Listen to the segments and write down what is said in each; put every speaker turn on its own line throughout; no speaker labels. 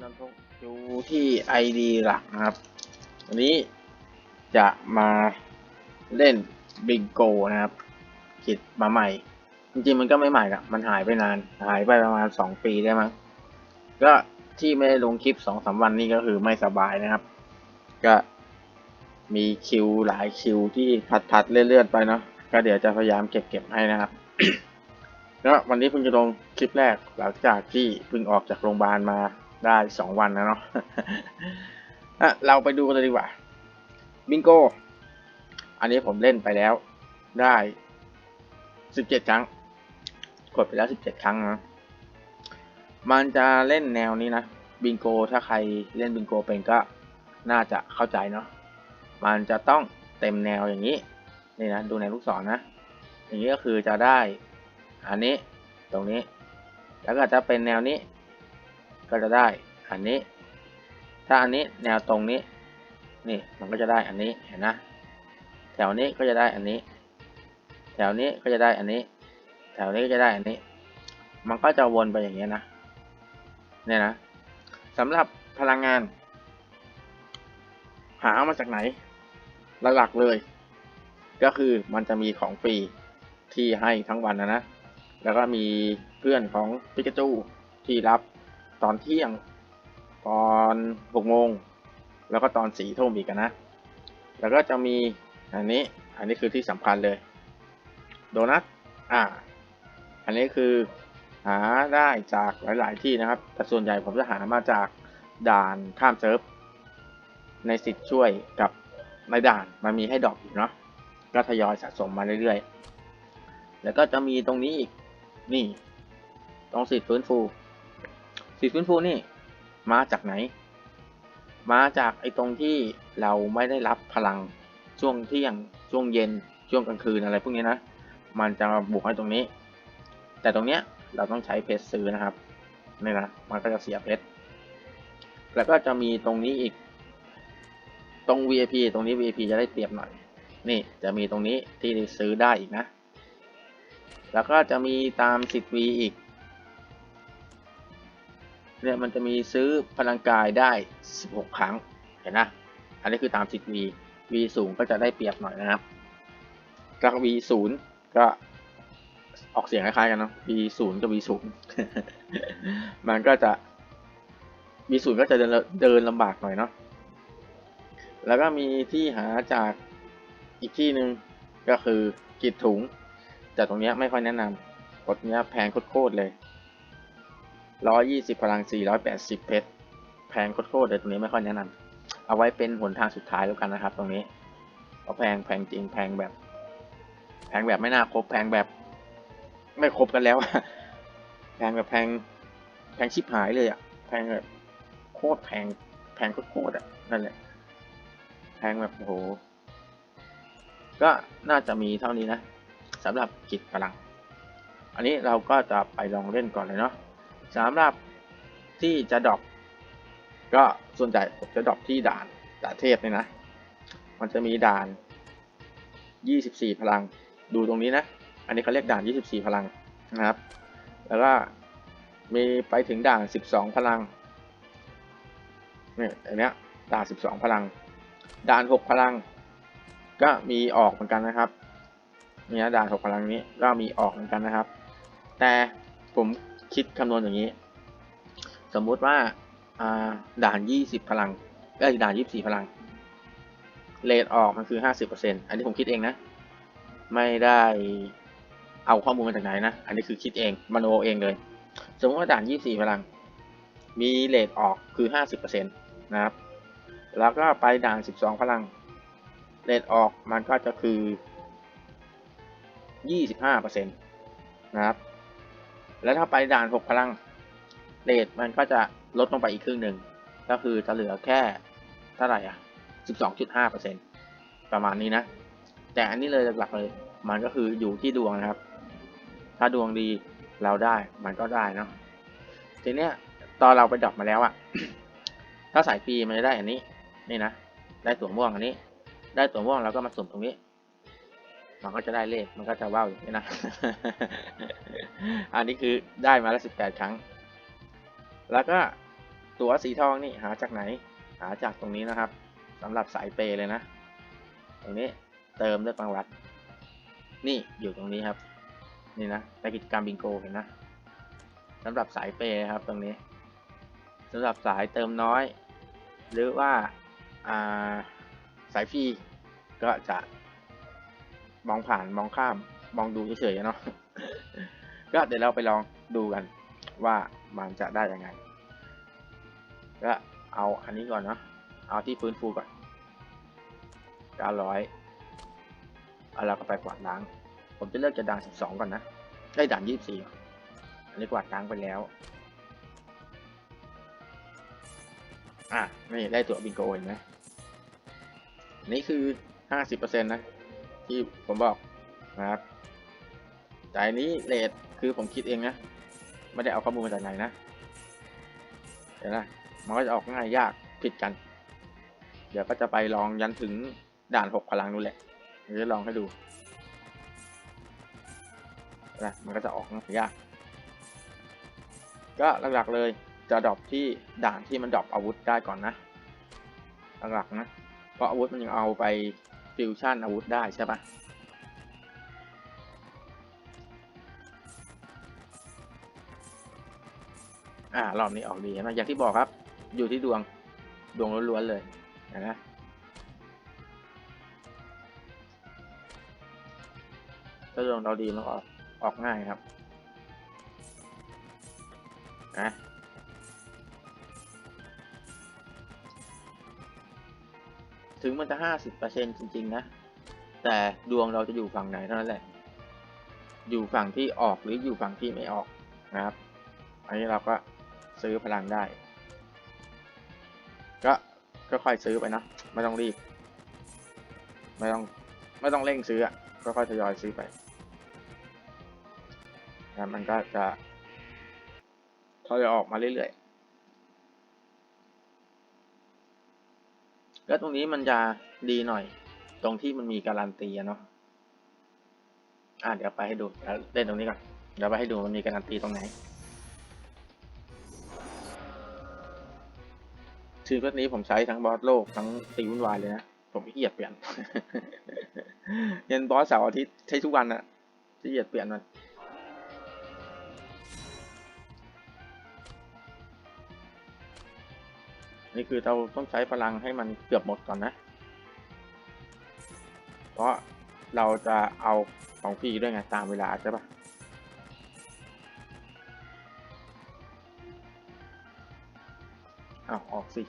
อันนี้น้องทุกอยู่ที่ ID หลักนะครับ วันนี้จะมาเล่นบิงโกนะครับกิจมาใหม่ จริงๆมันก็ไม่ใหม่ละมันหายไปนาน หายไปประมาณสองปีได้มั้งก็ที่ไม่ได้ลงคลิปสองสามวันนี้ก็คือไม่สบายนะครับ ก็มีคิวหลายคิวที่พัดๆเลื่อนๆไปเนาะก็เดี๋ยวจะพยายามเก็บๆให้นะครับแล้ววันนี้เพิ่งจะลงคลิปแรกหลังจากที่เพิ่งออกจากโรงพยาบาลมา ได้สองวันแล้วเนาะอะเราไปดูกันเลยดีกว่าบิงโกอันนี้ผมเล่นไปแล้วได้สิบเจ็ดครั้ง กดไปแล้วสิบเจ็ดครั้งนะมันจะเล่นแนวนี้นะบิงโกถ้าใครเล่นบิงโกเป็นก็น่าจะเข้าใจเนาะมันจะต้องเต็มแนวอย่างนี้นี่นะดูในลูกศรนนะ อย่างนี้ก็คือจะได้อันนี้ตรงนี้ แล้วก็จะเป็นแนวนี้ ก็จะได้อันนี้ ถ้าอันนี้แนวตรงนี้ นี่มันก็จะได้อันนี้เห็นนะแถวนี้ก็จะได้อันนี้ แถวนี้ก็จะได้อันนี้ แถวนี้ก็จะได้อันนี้ มันก็จะวนไปอย่างเงี้นะเนี่ยนะสำหรับพลังงาน หามาจากไหนหลักๆเลย ก็คือมันจะมีของฟรีที่ให้ทั้งวันนะนะ แล้วก็มีเพื่อนของปิกาจูที่รับ ตอนเที่ยง ตอนหกโมงแล้วก็ตอนสี่ทุ่มอีกนะ แล้วก็จะมีอันนี้ อันนี้คือที่สำคัญเลย โดนัท อ่า อันนี้คือหาได้จากหลาย ๆ ที่นะครับ แต่ส่วนใหญ่ผมจะหามาจากด่านข้ามเซิร์ฟ ในสิทธิ์ช่วยกับในด่านมันมีให้ดรอปอยู่เนาะ ก็ทยอยสะสมมาเรื่อย ๆ แล้วก็จะมีตรงนี้อีก นี่ ตรงสิทธิ์ฟื้นฟู สิทธิ์ฟื้นฟูนี่ มาจากไหน มาจากไอ้ตรงที่เราไม่ได้รับพลังช่วงเที่ยงช่วงเย็นช่วงกลางคืนอะไรพวกนี้นะ มันจะมาบุกให้ตรงนี้ แต่ตรงเนี้ยเราต้องใช้เพชรซื้อนะครับนี่นะมันก็จะเสียเพชรแล้วก็จะมีตรงนี้อีก ตรง VIP ตรงนี้ VIP จะได้เปรียบหน่อย นี่จะมีตรงนี้ที่ซื้อได้อีกนะ แล้วก็จะมีตามสิทธิ์ V อีก เนี่ยมันจะมีซื้อพลังกายได้ 16 ครั้ง เห็นนะ อันนี้คือตามสิทธิ์ V V สูงก็จะได้เปรียบหน่อยนะครับก็ V ศูนย์ก็ออกเสียงคล้ายๆกันเนาะ V ศูนย์กับ V ศูนย์มันก็จะ V ศูนย์ก็จะเดินเดินลำบากหน่อยเนาะ แล้วก็มีที่หาจากอีกที่หนึ่งก็คือกิดถุง แต่ตรงเนี้ยไม่ค่อยแนะนำกดเนี้ยแพงโคตรๆเลย ร้อยยี่สิบพลังสี่ร้อยแปดสิบเพชร แพงโคตรเลยตรงนี้ไม่ค่อยแนะนำเอาไว้เป็นหนทางสุดท้ายแล้วกันนะครับ ตรงนี้เพราะแพงแพงจริงแพงแบบ แพงแบบไม่น่าครบแพงแบบ ไม่ครบกันแล้ว แพงแบบแพงแพงชิบหายเลยอะแพงแบบโคตรแพงแพงโคตรอะนั่นแหละ แพงแบบโอ้โหก็น่าจะมีเท่านี้นะสำหรับกิจพลัง อันนี้เราก็จะไปลองเล่นก่อนเลยเนาะ สำหรับที่จะดรอปก็ส่วนใหญ่ผมจะดรอปที่ด่านด่านเทพเนี่ยนะ มันจะมีด่าน 24 พลัง ดูตรงนี้นะ อันนี้เขาเรียกด่าน 24 พลังนะครับ แล้วก็มีไปถึงด่าน 12 พลังเนี่ยอันเนี้ยด่าน 12 พลัง ด่าน 6 พลัง ก็มีออกเหมือนกันนะครับเนี่ยด่าน 6 พลังนี้ก็มีออกเหมือนกันนะครับ แต่ผม คิดคำนวณอย่างนี้ สมมุติว่าด่าน 20 พลังเอ้ยด่าน 24 พลังเลทออกมันคือ 50%อันนี้ผมคิดเองนะ ไม่ได้เอาข้อมูลมาจากไหนนะ อันนี้คือคิดเองมโนเองเลย สมมติว่าด่าน 24 พลัง มีเลทออกคือ 50%นะครับ แล้วก็ไปด่าน 12 พลัง เลทออกมันก็จะคือ 25%นะครับ แล้วถ้าไปด่าน 6 พลังเลทมันก็จะลดลงไปอีกครึ่งหนึ่ง ก็คือจะเหลือแค่เท่าไหร่อะ 12.5%ประมาณนี้นะ แต่อันนี้เลยหลักๆเลย มันก็คืออยู่ที่ดวงนะครับ ถ้าดวงดีเราได้มันก็ได้เนาะ ทีเนี้ยตอนเราไปดรอปมาแล้วอะถ้าสายฟรีมันจะได้อันนี้ นี่นะ ได้ตัวม่วงอันนี้ ได้ตัวม่วงเราก็มาสุ่มตรงนี้ มันก็จะได้เลขมันก็จะว่าวอย่างนี้นะ อันนี้คือได้มาแล้วสิบแปดครั้ง แล้วก็ตั๋วสีทองนี่หาจากไหน หาจากตรงนี้นะครับสำหรับสายเปย์เลยนะ ตรงนี้เติมด้วยรางวัลนี่อยู่ตรงนี้ครับ นี่นะในกิจกรรมบิงโกเห็นนะสำหรับสายเปย์ครับตรงนี้สำหรับสายเติมน้อย หรือว่าอ่าสายฟรีก็จะ มองผ่านมองข้ามมองดูเฉยๆเนาะก็เดี๋ยวเราไปลองดูกันว่ามันจะได้ยังไง ก็เอาอันนี้ก่อนเนาะเอาที่ฟื้นฟูก่อน900เอาเราก็ไปกวาดล้าง ผมจะเลือกจะด่าน 12 ก่อนนะ ได้ด่าน 24ก่อนอันนี้กวาดล้างไปแล้ว อะ นี่ได้ตัวบิงโกเห็นไหมนี่คือ 50%นะ ที่ผมบอกนะครับแต่อันนี้เลทคือผมคิดเองนะ ไม่ได้เอาข้อมูลมาจากไหนนะเห็นไหมมันก็จะออกง่ายยากผิดกัน เดี๋ยวก็จะไปลองยันถึงด่านหกพลังนู่นแหละเดี๋ยวจะลองให้ดูนะมันก็จะออกง่ายยาก ก็หลักๆเลยจะดรอปที่ด่านที่มันดรอปอาวุธได้ก่อนนะหลักๆนะเพราะอาวุธมันยังเอาไป ฟิวชั่นอาวุธได้ใช่ปะอ่ารอบนี้ออกดีนะอย่างที่บอกครับ อยู่ที่ดวงดวงล้วนๆเลยนะถ้าดวงเราดีมันก็ออกง่ายครับนะ ถึงมันจะห้าสิบเปอร์เซ็นจริง ๆ นะ แต่ดวงเราจะอยู่ฝั่งไหนเท่านั้นแหละ อยู่ฝั่งที่ออกหรืออยู่ฝั่งที่ไม่ออกนะครับ อันนี้เราก็ซื้อพลังได้ ก็ก็ค่อยซื้อไปนะไม่ต้องรีบ ไม่ต้องไม่ต้องเร่งซื้ออะก็ค่อยทยอยซื้อไปนะมันก็จะเขาจะออกมาเรื่อยๆ แล้วตรงนี้มันจะดีหน่อย ตรงที่มันมีการันตีเนาะอะเดี๋ยวไปให้ดูเล่นตรงนี้ก่อนเดี๋ยวไปให้ดูมันมีการันตีตรงไหนชื่อเพื่อนนี้ผมใช้ทั้งบอสโลกทั้งตีวุ่นวายเลยนะผมขี้เกียจเปลี่ยนเรียนบอสเสาร์อาทิตย์ใช้ทุกวันอะขี้เกียจเปลี่ยนมัน นี่คือเราต้องใช้พลังให้มันเกือบหมดก่อนนะ เพราะเราจะเอาของฟรีด้วยไงตามเวลาใช่ปะอ้าวออกสิ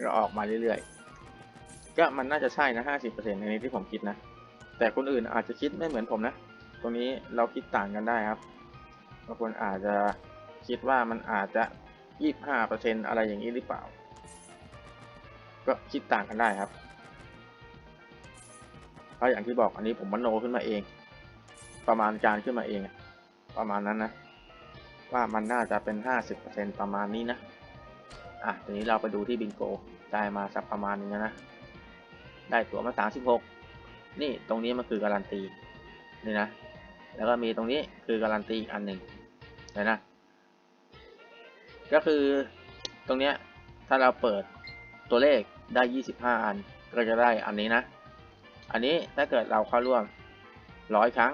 เราออกมาเรื่อยๆ ก็มันน่าจะใช่นะห้าสิบเปอร์เซ็นต์ในนี้ที่ผมคิดนะ แต่คนอื่นอาจจะคิดไม่เหมือนผมนะ ตรงนี้เราคิดต่างกันได้ครับบางคนอาจจะคิดว่ามันอาจจะยี่ห้าเปอร์เซ็นต์อะไรอย่างนี้หรือเปล่า ก็คิดต่างกันได้ครับเพราะอย่างที่บอกอันนี้ผมมโนขึ้นมาเอง ประมาณการขึ้นมาเอง ประมาณนั้นนะ ว่ามันน่าจะเป็นห้าสิบเปอร์เซ็นต์ประมาณนี้นะอะทีนี้เราไปดูที่บิงโกได้มาสักประมาณนึงนะ ได้ตั๋วมาสาสิบหกนี่ตรงนี้มันคือการันตีนี่นะ แล้วก็มีตรงนี้คือการันตีอีกอันหนึ่งเห็นนะ ก็คือตรงเนี้ยถ้าเราเปิดตัวเลขได้ยี่สิบห้าอันก็จะได้อันนี้นะ อันนี้ถ้าเกิดเราเข้าร่วมร้อยครั้ง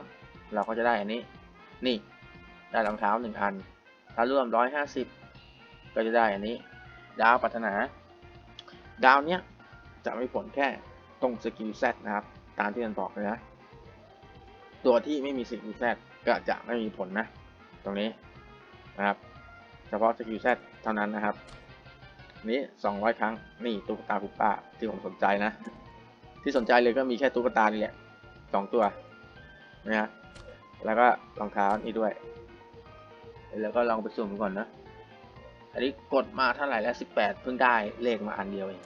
เราก็จะได้อันนี้ นี่ได้รองเท้าหนึ่งอัน ถ้าร่วมร้อยห้าสิบก็จะได้อันนี้ ดาวปรารถนา ดาวเนี้ยจะม่ผลแค่ ตรงสกิลเซตนะครับ ตามที่มันบอกเลยนะ ตัวที่ไม่มีสกิลเซตก็จะไม่มีผลนะ ตรงนี้นะครับ เฉพาะสกิลเซตเท่านั้นนะครับ นี้ 200 ครั้ง นี่ตุ๊กตาคุปป้าที่ผมสนใจนะ ที่สนใจเลยก็มีแค่ตุ๊กตานี่แหละสองตัวนะฮะแล้วก็รองเท้านี่ด้วย แล้วก็ลองไปสุ่มก่อนนะ อันนี้กดมาเท่าไหร่แล้ว 18 เพิ่งได้เลขมาอันเดียวเอง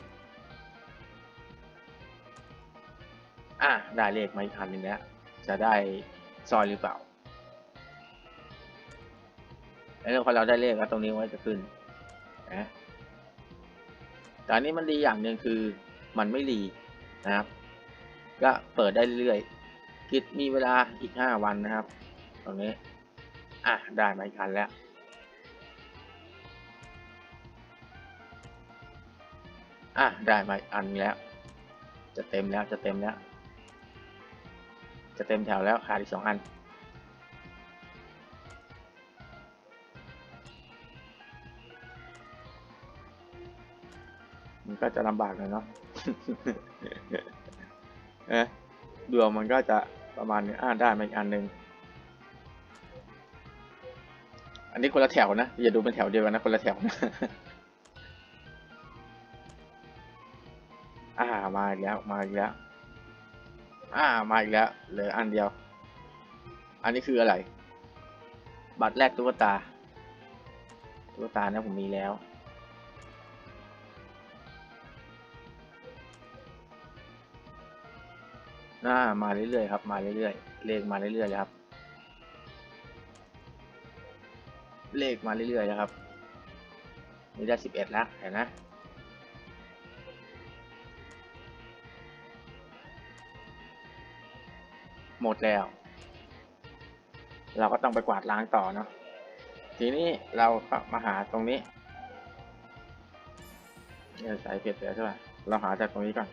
อะได้เลขมาอีกอันหนึ่งแล้ว จะได้ซอยหรือเปล่าแล้วพอเราได้เลขแล้วตรงนี้ไว้จะขึ้นนะแต่อันนี้มันดีอย่างหนึ่งคือมันไม่รีนะครับ ก็เปิดได้เรื่อยๆกิจมีเวลาอีกห้าวันนะครับ ตรงนี้ อะได้มาอีกอันแล้วอะได้มาอันแล้ว จะเต็มแล้วจะเต็มแล้ว จะเต็มแถวแล้วขาดอีกสองอัน มันก็จะลำบากหน่อยเนาะเอ๊ะดวงมันก็จะประมาณนี้อ่าได้มาอีกอันหนึ่งอันนี้คนละแถวนะ อย่าดูเป็นแถวเดียวกันนะ คนละแถวนะอ่ามาอีกแล้ว มาอีกแล้ว อ่ามาอีกแล้วเหลืออันเดียว อันนี้คืออะไร บัตรแรกตุ๊กตาตุ๊กตาเนี่ยผมมีแล้วน่ามาเรื่อยๆครับ มาเรื่อยๆ เลขมาเรื่อยๆเลยครับ เลขมาเรื่อยๆนะครับ นี่ได้สิบเอ็ดแล้วเห็นนะ หมดแล้ว เราก็ต้องไปกวาดล้างต่อเนาะทีนี้เราก็มาหาตรงนี้เนี่ยสายเพชรแล้วใช่ไหมเราหาจากตรงนี้ก่อน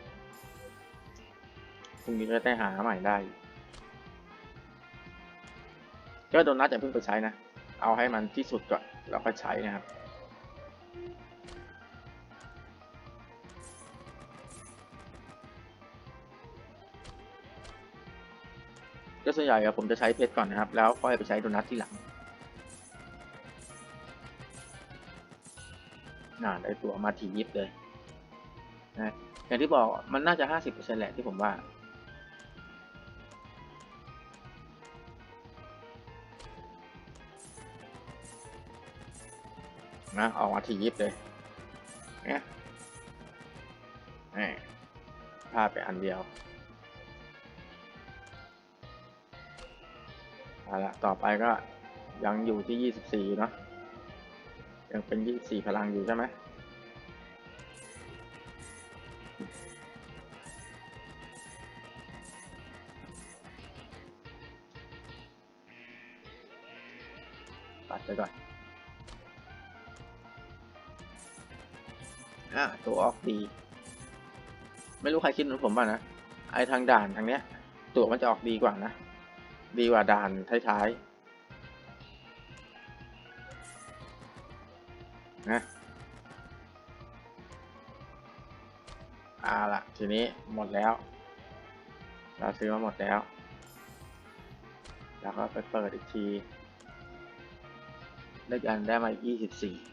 พรุ่งนี้ก็ได้หาใหม่ได้ก็โดนัทอย่าเพิ่งไปใช้นะ เอาให้มันที่สุดก่อนแล้วก็ใช้นะครับ ก็ส่วนใหญ่อะผมจะใช้เพชรก่อนนะครับ แล้วค่อยไปใช้โดนัทที่หลังน่าได้ตัวมาทียิบเลยนะอย่างที่บอกมันน่าจะห้าสิบเปอร์เซ็นแหละที่ผมว่า นะออกมาทียิบเลยเนี่ยนี่พลาดไปอันเดียว เอาละต่อไปก็ยังอยู่ที่ยี่สิบสี่เนาะยังเป็นยี่สี่พลังอยู่ใช่ไหมปัดไปก่อนอะตัวออกดี ไม่รู้ใครคิดเหมือนผมป่ะนะ ไอทางด่านทางเนี้ย ตัวมันจะออกดีกว่านะ ดีกว่าด่านท้ายๆนะอ่าละทีนี้หมดแล้ว เราซื้อมาหมดแล้ว แล้วก็ไปเปิดอีกทีได้กันได้มาอีก24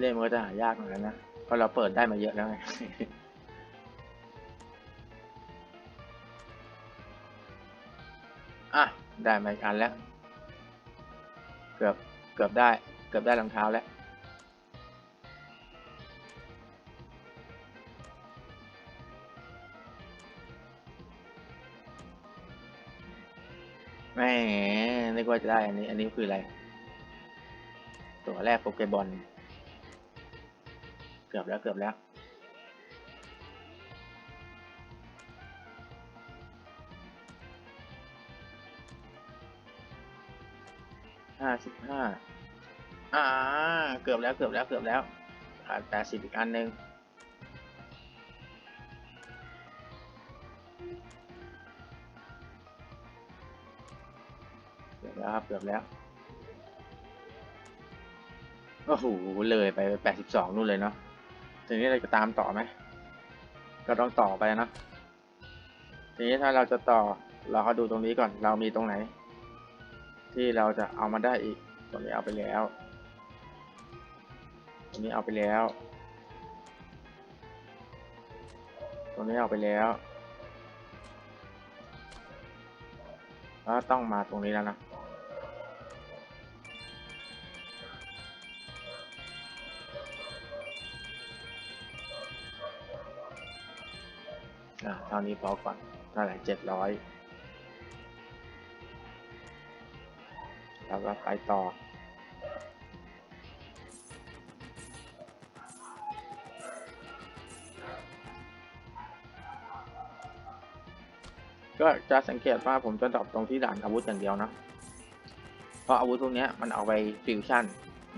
เล่นๆมันก็จะหายากเหมือนกันนะ เพราะเราเปิดได้มาเยอะแล้วไงอะได้มาอีกอันแล้ว เกือบเกือบได้เกือบได้รองเท้าแล้วแหม่นึกว่าจะได้อันนี้ อันนี้คืออะไร ตัวแรกโปเกบอล เกือบแล้วเกือบแล้วห้าสิบห้าอ่า เกือบแล้วเกือบแล้วเกือบแล้วขาดแปดสิบอีกอันหนึ่งเกือบแล้วครับเกือบแล้วโอ้โหเลยไปแปดสิบสองนู่นเลยเนาะ ทีนี้เราจะตามต่อไหมก็ต้องต่อไปนะทีนี้ถ้าเราจะต่อเราก็ดูตรงนี้ก่อน เรามีตรงไหน ที่เราจะเอามาได้อีกตรงนี้เอาไปแล้วตรงนี้เอาไปแล้วตรงนี้เอาไปแล้วแล้วต้องมาตรงนี้แล้วนะ ท่านี้พอก่อนเท่าไหร่เจ็ดร้อยแล้วก็ไปต่อ ก็จะสังเกตว่าผมจะดรอปตรงที่ด่านอาวุธอย่างเดียวนะ เพราะอาวุธพวกนี้มันเอาไปฟิวชั่น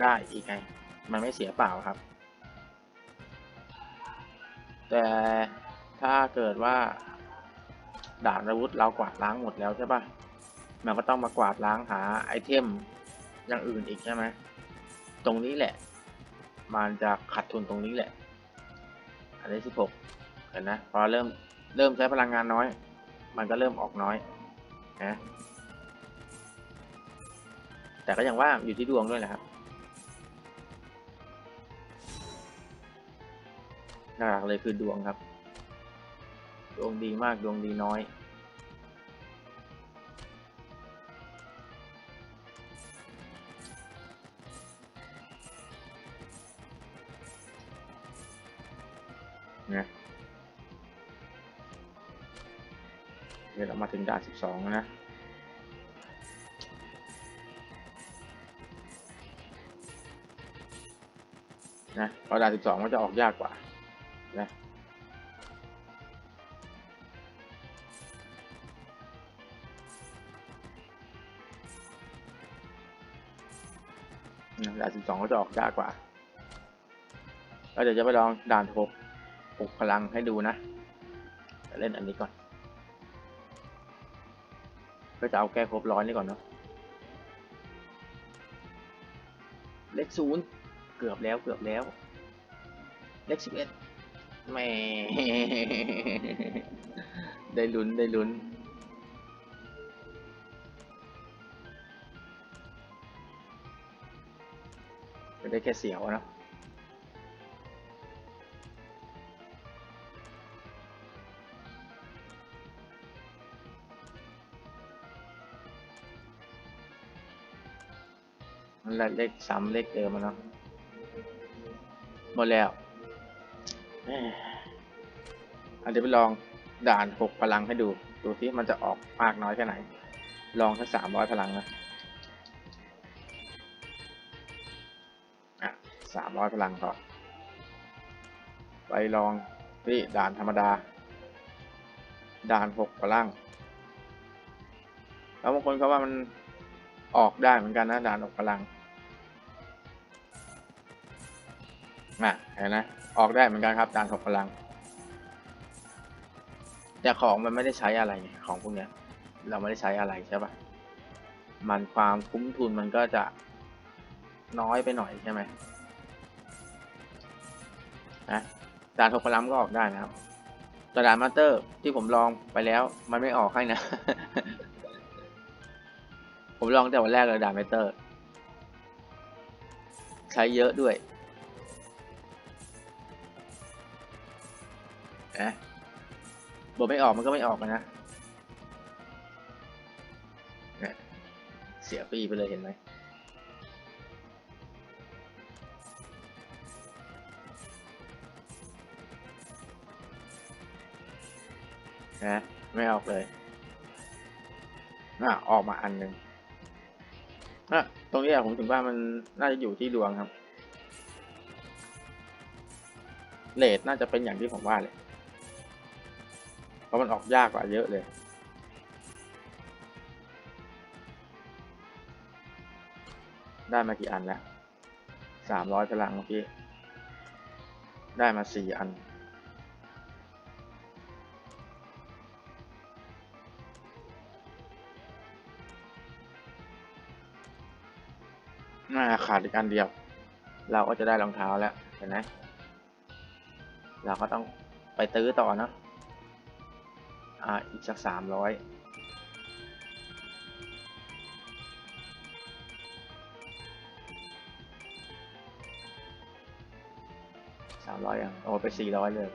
ได้อีกไง มันไม่เสียเปล่าครับ แต่ ถ้าเกิดว่าด่านอาวุธเรากวาดล้างหมดแล้วใช่ปะมันก็ต้องมากวาดล้างหาไอเทมอย่างอื่นอีกใช่ไหม ตรงนี้แหละ มันจะขัดทุนตรงนี้แหละ อันนี้สิบหกเห็นนะ พอเริ่มเริ่มใช้พลังงานน้อย มันก็เริ่มออกน้อยนะแต่ก็ยังว่าอยู่ที่ดวงด้วยแหละครับหลักเลยคือดวงครับ ดวงดีมาก ดวงดีน้อย นะเดี๋ยวเรามาถึงด่านสิบสองนะนะพราะด่านสิบสองมันจะออกยากกว่า ด่านสิบสองก็จะออกยากกว่าแล้วเดี๋ยวจะไปลองด่านหกปลุกพลังให้ดูนะแต่เล่นอันนี้ก่อน ก็จะเอาแก้ครบร้อยนี่ก่อนเนาะเลขศูนย์เกือบแล้วเกือบแล้ว เลขสิบเอ็ดแม่ได้ลุ้นได้ลุ้น ได้แค่เสียวนะนั่นแหละเลขซ้ำเลขเดิมอะเนาะหมดแล้วอันเดี๋ยวไปลองด่านหกพลังให้ดู ดูที่มันจะออกมากน้อยแค่ไหน ลองสักสามร้อยพลังนะ สามร้อยพลังก่อน ไปลองที่ด่านธรรมดา ด่านหกพลัง แล้วบางคนเขาว่ามันออกได้เหมือนกันนะด่านออกพลังน่ะเห็นไหมออกได้เหมือนกันครับด่านออกพลัง แต่ของมันไม่ได้ใช้อะไรของพวกเนี้ย เราไม่ได้ใช้อะไรใช่ปะมันความคุ้มทุนมันก็จะน้อยไปหน่อยใช่ไหม นะดานหกลังก็ออกได้นะครับแต่ดามาสเตอร์ที่ผมลองไปแล้วมันไม่ออกให้นะ ผมลองแต่วันแรกเลยดานเมเตอร์ ใช้เยอะด้วยนะบทไม่ออกมันก็ไม่ออกนะเนี่ยเสียฟรีไปเลยเห็นไหม นะไม่ออกเลยอะออกมาอันหนึ่งอะตรงนี้ผมถึงว่ามันน่าจะอยู่ที่ดวงครับเลทน่าจะเป็นอย่างที่ผมว่าเลย เพราะมันออกยากกว่าเยอะเลยได้มากี่อันแล้วสามร้อยพลังเมื่อกี้ ได้มาสี่อัน ขาดอีกอันเดียว เราก็จะได้รองเท้าแล้วเห็นไหมเราก็ต้องไปตื้อต่อเนะอ่าอีกสักสามร้อยสามร้อยอะโอ้ไปสี่ร้อยเลย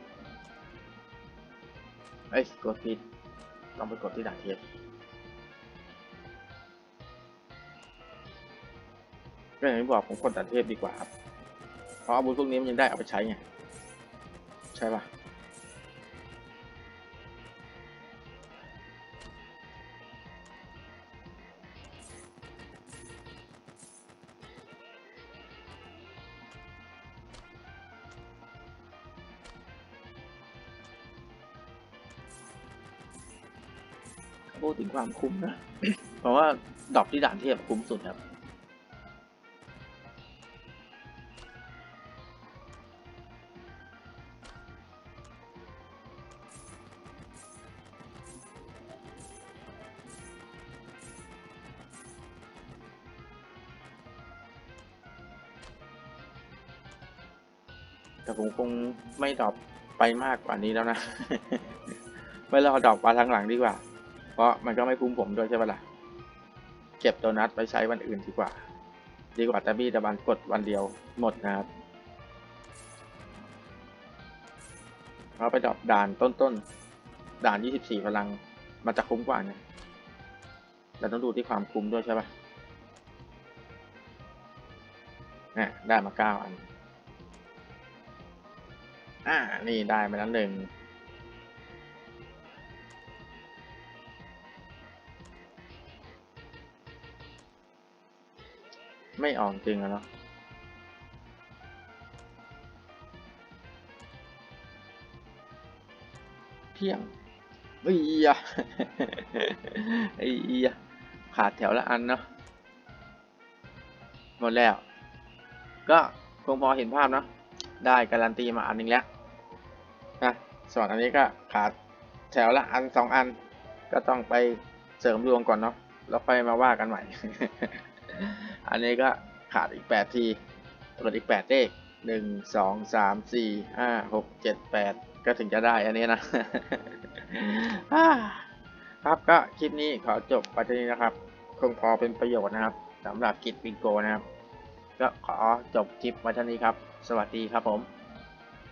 เอ้ยกดผิดต้องไปกดที่ด่านเทีย ก็อย่างที่บอกผมกดด่านเทพดีกว่าครับ เพราะอาวุธพวกนี้มันยังได้เอาไปใช้ไง ใช่ปะพูดถึงความคุ้มนะ เพราะว่าดอปที่ด่านเทพคุ้มสุดครับ ไม่ดรอปไปมากกว่านี้แล้วนะ ไม่รอดรอปมาทางหลังดีกว่า เพราะมันก็ไม่คุ้มผมด้วยใช่ปะล่ะ เก็บโดนัทไปใช้วันอื่นดีกว่า ดีกว่าแต่บี้ตะบันกดวันเดียวหมดนะครับเอาไปดรอปด่านต้นๆ ด่าน 24 พลัง มันจะคุ้มกว่าเนี่ยเราต้องดูที่ความคุ้มด้วยใช่ปะเนี่ยได้มา 9 อัน อ่า นี่ได้มาแล้วหนึ่งไม่ออกจริงอะเนาะเที่ยงเฮ้ยอะไอ้เหี้ยขาดแถวละอันเนาะหมดแล้ว ก็คงพอเห็นภาพเนาะได้การันตีมาอันหนึงแล้ว ส่วนอันนี้ก็ขาดแถวละอันสองอัน ก็ต้องไปเสริมดวงก่อนเนาะแล้วค่อยมาว่ากันใหม่ อันนี้ก็ขาดอีกแปดทีตัวอีกแปดเลขหนึ่งสองสามสี่ห้าหกเจ็ดแปดก็ถึงจะได้อันนี้นะครับก็คลิปนี้ขอจบไปที่นี้นะครับ คงพอเป็นประโยชน์นะครับสำหรับกิจบิงโกนะครับ ก็ขอจบคลิปไว้เท่านี้ครับ สวัสดีครับผม